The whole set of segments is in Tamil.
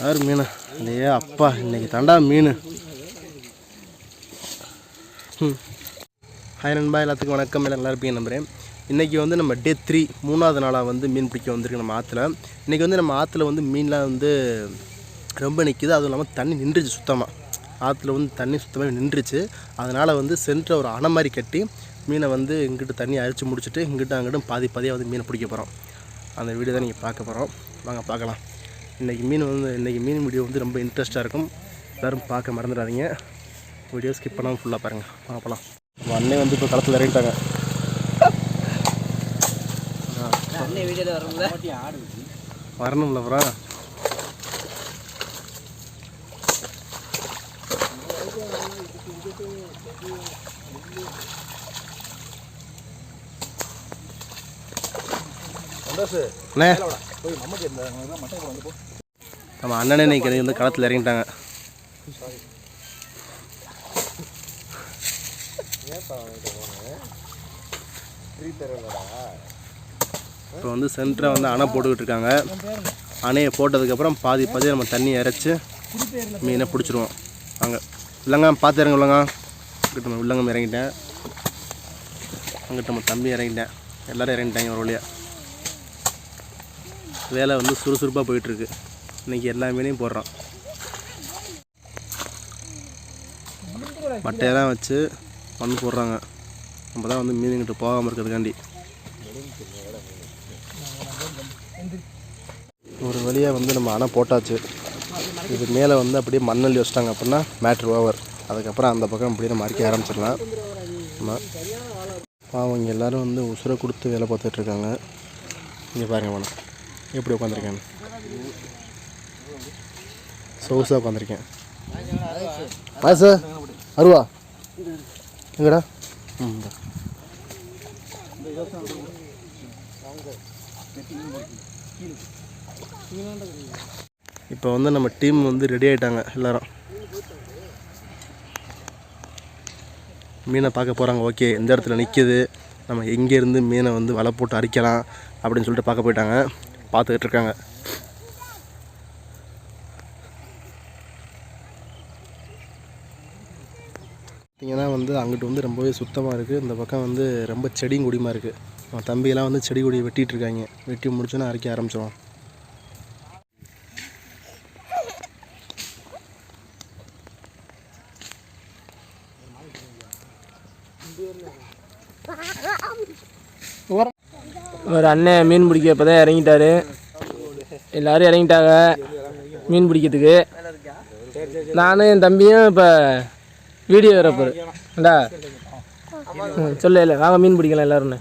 யார் மீன்? அடே அப்பா இன்றைக்கி தாண்டா மீன். ஹாய் நண்பா எல்லாத்துக்கும் வணக்கம். எல்லாம் நல்லா இருப்பீங்க நம்புகிறேன் இன்றைக்கி வந்து நம்ம டே த்ரீ மூணாவது நாளாக வந்து மீன் பிடிக்க வந்திருக்கு நம்ம ஆற்றுல இன்றைக்கி வந்து நம்ம ஆற்றுல வந்து மீன்லாம் வந்து ரொம்ப நிற்கிது அதுவும் இல்லாமல் தண்ணி நின்றுச்சு சுத்தமாக ஆற்றுல வந்து தண்ணி சுத்தமாக நின்றுச்சு. அதனால் வந்து சென்ட்ரு ஒரு அணை மாதிரி கட்டி மீனை வந்து இங்கிட்டு தண்ணி அரிச்சு முடிச்சுட்டு இங்கிட்டு அங்கிட்டும் பாதி பாதியாக வந்து மீனை பிடிக்க போகிறோம் அந்த வீடியோ தான் நீங்கள் பார்க்க போகிறோம் வாங்க பார்க்கலாம். இன்றைக்கி மீன் வந்து இன்றைக்கி மீன் வீடியோ வந்து ரொம்ப இன்ட்ரெஸ்ட்டாக இருக்கும். எல்லோரும் பார்க்க மறந்துடாதீங்க. வீடியோ ஸ்கிப் பண்ணாமல் ஃபுல்லாக பாருங்கள் நம்ம அண்ணே வந்து இப்போ களத்தில் இறங்கிட்டாங்க. வரணும்ல அப்புறம் அண்ணே. நம்ம அண்ணனே இன்னைக்கு வந்து களத்தில் இறங்கிட்டாங்க. இப்போ வந்து சென்டரை வந்து அணை போட்டுக்கிட்டு இருக்காங்க. அணையை போட்டதுக்கப்புறம் பாதி பாதி நம்ம தண்ணி இறைச்சி மீனை பிடிச்சிருவோம். அங்கே. இல்லைங்க பார்த்து இறங்க இல்லைங்க இங்கிட்ட நம்ம உள்ளங்க இறங்கிட்டேன். அங்கிட்ட நம்ம தம்பி இறங்கிட்டேன். எல்லோரும் இறங்கிட்டாங்க ஒரு வழியாக வேலை வந்து சுறுசுறுப்பாக போயிட்டுருக்கு. இன்றைக்கி எல்லா மீனையும் போடுறான் மட்டையெல்லாம் வச்சு மண் போடுறாங்க. நம்ம தான் வந்து மீனுங்கிட்ட போகாமல் இருக்கிறதுக்காண்டி. ஒரு வழியாக வந்து நம்ம அணை போட்டாச்சு. இது மேலே வந்து அப்படியே மண்ணள்ளி வச்சிட்டாங்க அப்படின்னா மேட்ரு ஓவர் அதுக்கப்புறம் அந்த பக்கம் அப்படியே நம்ம அரிக்க ஆரம்பிச்சிடலாம். நம்ம பாவம் இங்கே எல்லோரும் வந்து உசுரை கொடுத்து வேலை பார்த்துட்ருக்காங்க இங்கே பாருங்க மேடம். எப்படி உட்காந்துருக்கேன்? சொகுசாக உட்காந்துருக்கேன். வாசு அருவா. எங்கடா? ம். இப்போ வந்து நம்ம டீம் வந்து ரெடி ஆயிட்டாங்க எல்லாரும். மீனை பார்க்க போகிறாங்க ஓகே. எந்த இடத்துல நிற்கிது நம்ம எங்கேருந்து மீனை வந்து வலை போட்டு அரிக்கலாம் அப்படின்னு சொல்லிட்டு பார்க்க போயிட்டாங்க. பார்த்துக்கிட்டு இருக்காங்க பார்த்திங்கன்னா வந்து அங்கிட்டு வந்து ரொம்பவே சுத்தமாக இருக்குது இந்த பக்கம் வந்து ரொம்ப செடியும் கொடியுமா இருக்குது தம்பியெல்லாம் வந்து செடி கொடி வெட்டிகிட்டு இருக்காங்க. வெட்டி முடிச்சோன்னா அரைக்க ஆரம்பிச்சிடும் ஒரு அண்ணன் மீன் பிடிக்க இப்போ தான் இறங்கிட்டாரு. எல்லோரும் இறங்கிட்டாங்க மீன் பிடிக்கிறதுக்கு. நானும் என் தம்பியும் இப்போ வீடியோ வரப்போரு ஏண்டா சொல்ல சொல்லு இல்லை வாங்க மீன் பிடிக்கலாம் எல்லாரும்.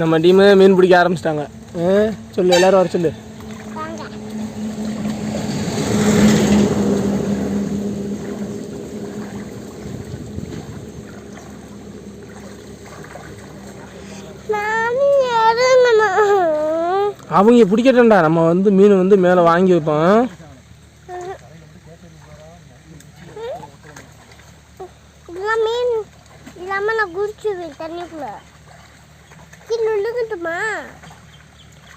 நம்ம டீமு மீன் பிடிக்க ஆரம்பிச்சிட்டாங்க. சொல்லு எல்லாரும் வர சொல்லு. அவங்க பிடிக்கட்டேன்டா. நம்ம வந்து மீன் வந்து மேலே வாங்கி வைப்போம். மீன் இல்லாமல் நான் குடிச்சுவேன் தண்ணிக்குள்ள. கீழே விழுகட்டுமா?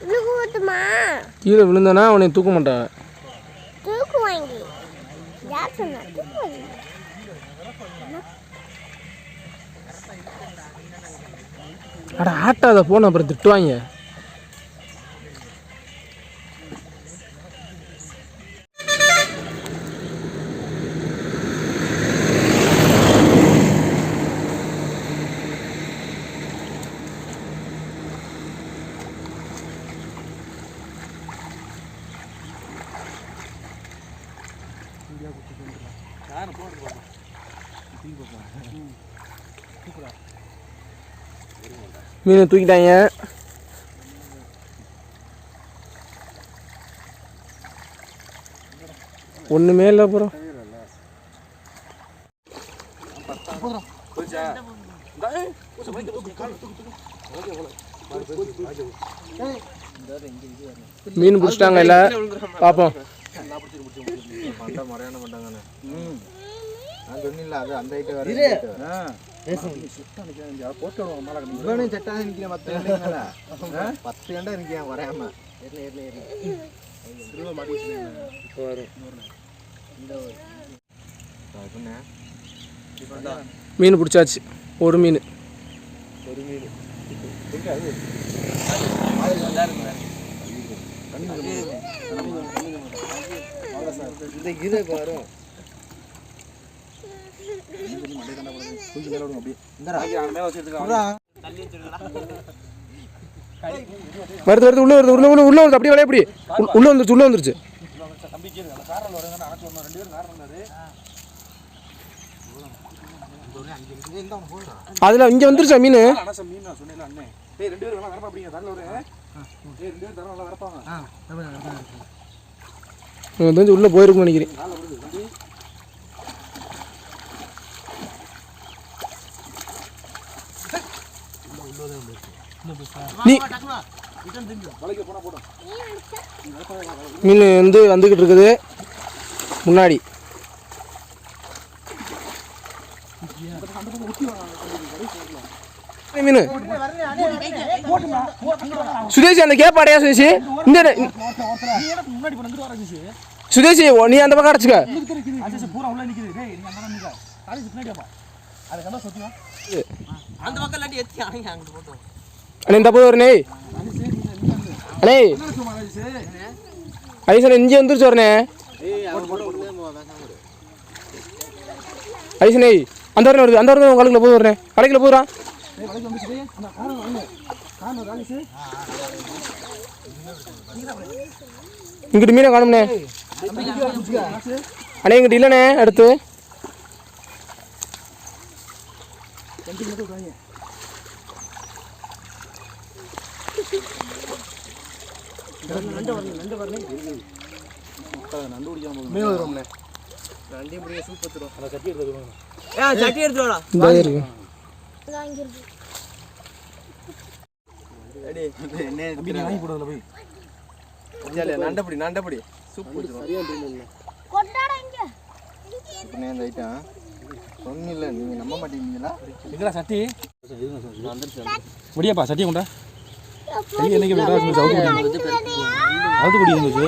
விழுகுவட்டுமா கீழே விழுந்தானா அவனை தூக்க மாட்டான். தூக்கு வாங்கி யார் சொன்னா? தூக்கு வாங்கி அட ஆட்டாத போன அப்புறம் திட்டுவாங்க. மீன் தூக்கிட்டாங்க. ஒன்றுமே இல்லை அப்புறம் மீன் பிடிச்சிட்டாங்க இல்லை பார்ப்போம் நான் சொன்னில்ல அது அந்த ஐட்டம் வேறு இவனும் செட்டாக நிற்கிறேன் பத்து கண்டா பத்து கண்டா நிற்கிறேன் வரையாம மீன் பிடிச்சாச்சு ஒரு மீன் இந்த இதை வரும் வருது வருது உள்ள வருது உள்ள உள்ள உள்ள வருது அப்படியே அப்படி உள்ள வந்துருச்சு உள்ள வந்துருச்சு. அதில் இங்கே வந்துருச்சா மீன்? உள்ள தெரிஞ்சு போயிருக்கும்னு நினைக்கிறேன். மீன் வந்து வந்துக்கிட்டு இருக்குது. முன்னாடி. மீன். சுதேஷ் அந்த கேப்பாடையா சுதேஷ் இந்த சுதேஷ் ஓ, நீ அந்த பக்கம் அடைச்சுக்க. அண்ணே இந்த போது வரணே அண்ணே. ஐசன் இஞ்சி வந்துருச்சு வரணே ஐசனே அந்த வரணும் வருது. அந்த வரணும் கடைக்கில் போது வரணே கடைக்கில் இங்கிட்டு மீனை காணும்ண்ணே. அண்ணே இங்கிட்டு இல்லைண்ணே அடுத்து. மீன் வரும்ண்ணே நண்டி முடிய சூப்பர். தரும் இந்த இது இருக்கு நண்டப்படி நண்டப்படி சூப்பர் கொண்டாட இங்க இப்பனே இந்த ஐட்டம் சொன்னில்ல நீங்க நம்ப மாட்டீங்களா? சட்டி. முடியாப்பா சட்டியை கொண்டா கை என்னைக்கு விடா சவுத்து குடி இருந்துச்சு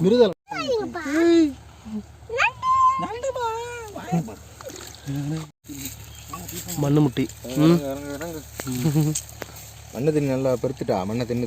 மிருதல் இங்கப்பா மண்ணு முட்டி. மண்ணை தின்னு நல்லா பெருத்துட்டா? மண்ணை தின்னு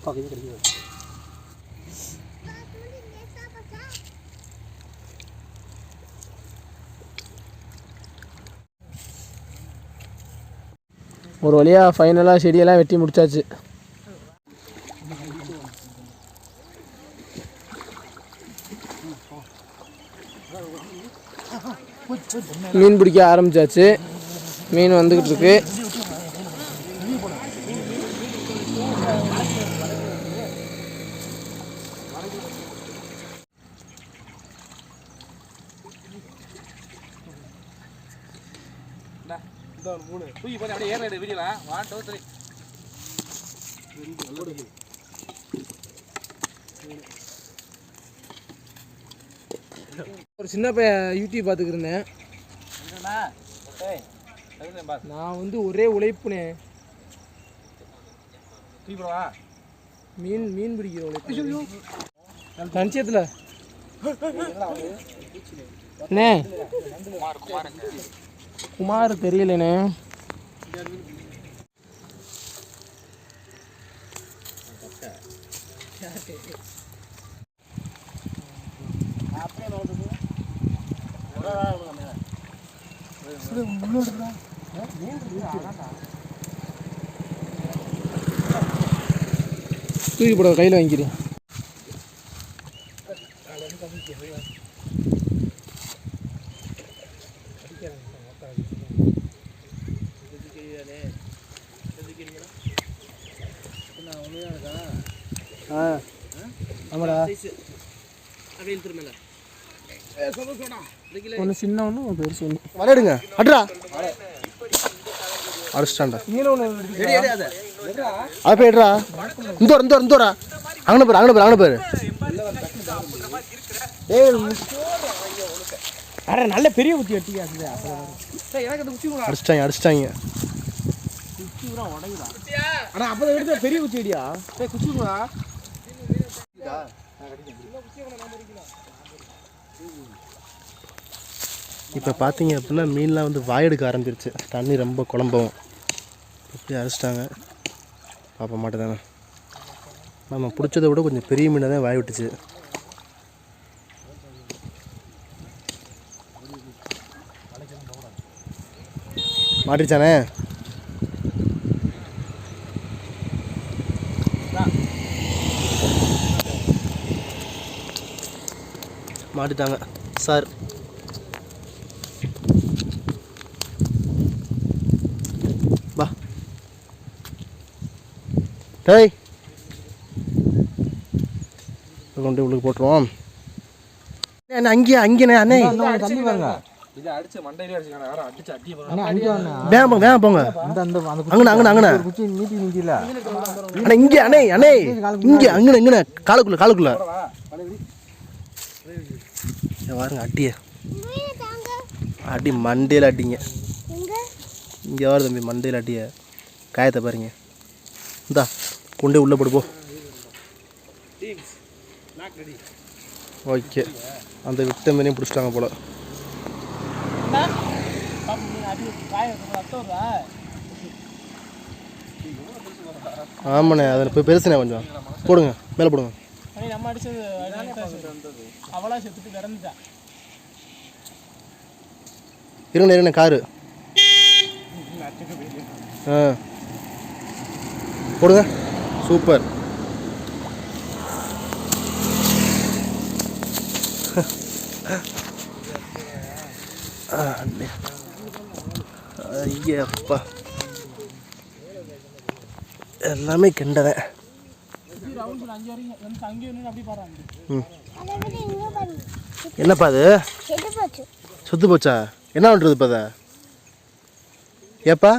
அப்பா கையில் கிடைக்குது ஒரு வழியாக ஃபைனலாக செடியெல்லாம் வெட்டி முடிச்சாச்சு. மீன் பிடிக்க ஆரம்பிச்சாச்சு. மீன் வந்துக்கிட்டு இருக்கு தூக்கி போய் அப்படியே ஏற வீடியோல ஒன் டூ த்ரீ ஒரு சின்ன பையன் யூடியூப் பார்த்துக்கிட்டு இருந்தேன் நான் வந்து ஒரே உழைப்புனே. மீன் மீன் பிடிக்கிற உழைப்பு. தனிச்சயத்தில். அண்ணே. குமார் தெரியலண்ணே. தூக்கி போட கையில் வாங்கிக்கிறேன். ஒன்று சின்ன ஒன்று ஒரு பெருசு ஒன்று விளையாடுங்க அட்ரா. ஒன்று அது. போயிடுறா இந்த இந்த இந்த அங்கே பேர் அங்கே பேர் அங்கே பேர். அட நல்ல பெரிய குத்தி குச்சி அடிச்சிட்டாங்க அடிச்சிட்டாங்க. அண்ணா அப்போ எடுத்த பெரிய குச்சி ஏய் குச்சி இப்போ பார்த்தீங்க அப்படின்னா மீன்லாம் வந்து வாயெடுக்க ஆரம்பிருச்சு தண்ணி ரொம்ப குழம்பவும் இப்படி அரைச்சிட்டாங்க. பார்ப்ப மாட்டேதானே. நம்ம பிடிச்சதை விட கொஞ்சம் பெரிய மீனாக தான் வாய் விட்டுச்சு. மாட்டிருச்சானே? மாட்டிட்டாங்க. சார் டேய் கொண்டு உள்ளுக்கு போட்டுருவோம். அண்ணே அங்கேயே அங்கேண்ணே அண்ணே தம்பி இதை அடிச்சு மண்டையிலே அடிச்சுக்கான யாரும் அடிச்சு அடி அண்ணா அங்கே வாண்ணா. வேகம் போங்க வேகம் போங்க. அந்த அந்த அந்த குச்சி நீட்டி நிக்கல அண்ணே. இங்கே அண்ணே அண்ணே. இங்கே அங்கண்ணே இங்கண்ணே. காலுக்குள்ள மீன் தாங்க. அடி மண்டையில் அடிங்க. இங்கே வர தம்பி மண்டையில் அடிய. காயத்தை பாருங்க. இந்தா. கொண்டு உள்ளே போடு ஓகே. அந்த விட்ட மீனையும் பிடிச்சிட்டாங்க போல. ஆமாண்ணே அதில் போய் பெருசுண்ணே கொஞ்சம். போடுங்க மேலே போடுங்க. நம்ம அடிச்சது அவளா செத்துட்டு கிடந்துட்டா இருங்க இருங்க காரு. ஆ. போடுங்க. சூப்பர். ஐயப்பா. எல்லாமே கெண்டவன் என்னப்பா அது? சொத்து போச்சா? என்ன பண்ணுறது இப்போ அதை? ஏப்பா?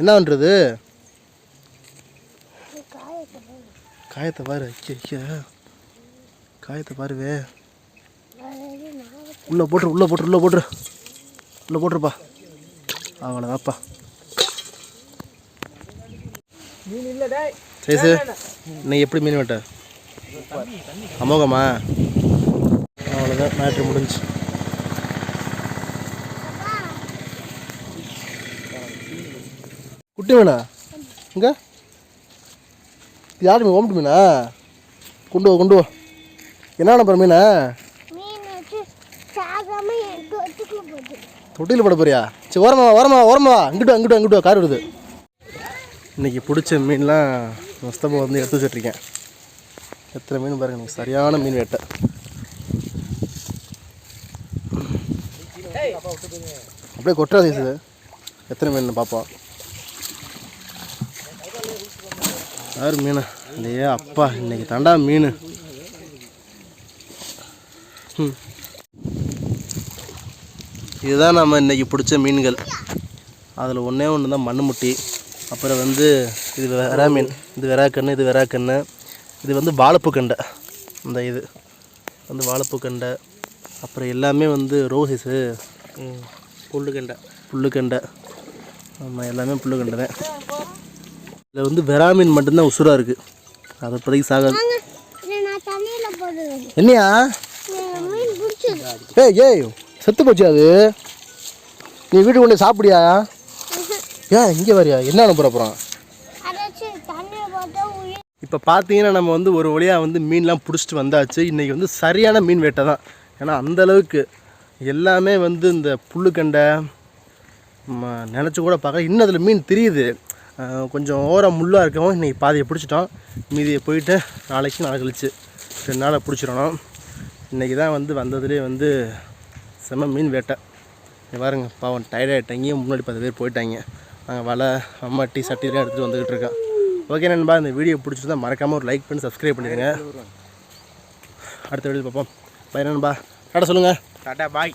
என்ன பண்ணுறது காயத்தை பாருங்க காயத்தை பாரு காயத்தை பாருவே உள்ளே போட்டுரு உள்ளே போட்டுரு உள்ளே போட்டுரு உள்ளே போட்டுருப்பா அவ்வளோதாப்பா டேய் சைஸு இன்னைக்கு எப்படி மீன் வெட்ட அமோகமா அவ்வளோதான் மேட்ரு முடிஞ்சு குட்டி மீனா இங்க யாரு மீன் ஓம்பிட்டு மீனா? கொண்டு வா கொண்டு வா. என்ன நம்பர் மீனா? தொட்டியில் போட போறியா? சரி ஓரமா ஓரமா ஓரமா இங்கிட்டு இங்கிட்டு வா, கார் வருது. இன்னைக்கு பிடிச்ச மீன்லாம் மஸ்தபா வந்து எடுத்து வச்சிட்ருக்கேன் எத்தனை மீன் பாருங்க எனக்கு சரியான மீன் வேட்டை. அப்படியே கொட்டாது இது எத்தனை மீன் பார்ப்போம் யார் மீன்? இல்லையே அப்பா இன்னைக்கு தாண்டா மீன். இதுதான் நம்ம இன்னைக்கு பிடிச்ச மீன்கள். அதில் ஒன்றே ஒன்று தான் மண்ணுமுட்டி. அப்புறம் வந்து இது வெறா மீன். இது வெறா கண்ணு இது வெறா கண்ணு. இது வந்து வாழைப்பூ கண்டை. இந்த இது. வந்து வாழைப்பூ கண்டை. அப்புறம் எல்லாமே வந்து ரோசஸு புல்லு கண்டை. புல்லு கண்டை. ஆமாம் எல்லாமே புல்லு கண்டதேன் இதில் வந்து வெறா மீன் மட்டும்தான் உசுராக இருக்குது அதை இப்போதைக்கு சாகாது என்னையா? ஏய் ஏய் செத்து போச்சு அது. நீ வீட்டுக்கு கொண்டு சாப்பிடியா ஏன் இங்கே வரியா? என்ன அப்புறம் உயிர். இப்போ பார்த்தீங்கன்னா நம்ம வந்து ஒரு வழியாக வந்து மீன்லாம் பிடிச்சிட்டு வந்தாச்சு. இன்றைக்கி வந்து சரியான மீன் வேட்டை தான். ஏன்னா அந்த அளவுக்கு எல்லாமே வந்து இந்த புல்லுக்கண்டை நினச்சி கூட பார்க்கல. இன்னும் அதில் மீன் தெரியுது. கொஞ்சம் ஓரம் முள்ளாக இருக்கவும் இன்றைக்கி பாதையை பிடிச்சிட்டோம். மீதியை போயிட்டு நாளைக்கு நாளை கழிச்சு ரெண்டு நாளை பிடிச்சிடணும். இன்றைக்கி தான் வந்து வந்ததுலேயே வந்து செம மீன் வேட்டை. பாருங்க பாவம் டயர்டாகிட்டாங்க முன்னாடி பத்து பேர் போயிட்டாங்க. நாங்கள் வலை அம்மாட்டி சட்டிலாம் எடுத்துகிட்டு வந்துக்கிட்டு இருக்கோம் ஓகே நண்பா இந்த வீடியோ பிடிச்சிருந்தா மறக்காமல் ஒரு லைக் பண்ணி சப்ஸ்கிரைப் பண்ணிடுங்க. அடுத்த வீடியோ பார்ப்போம். பை நண்பா. டாட்டா சொல்லுங்கள் டாட்டா பாய்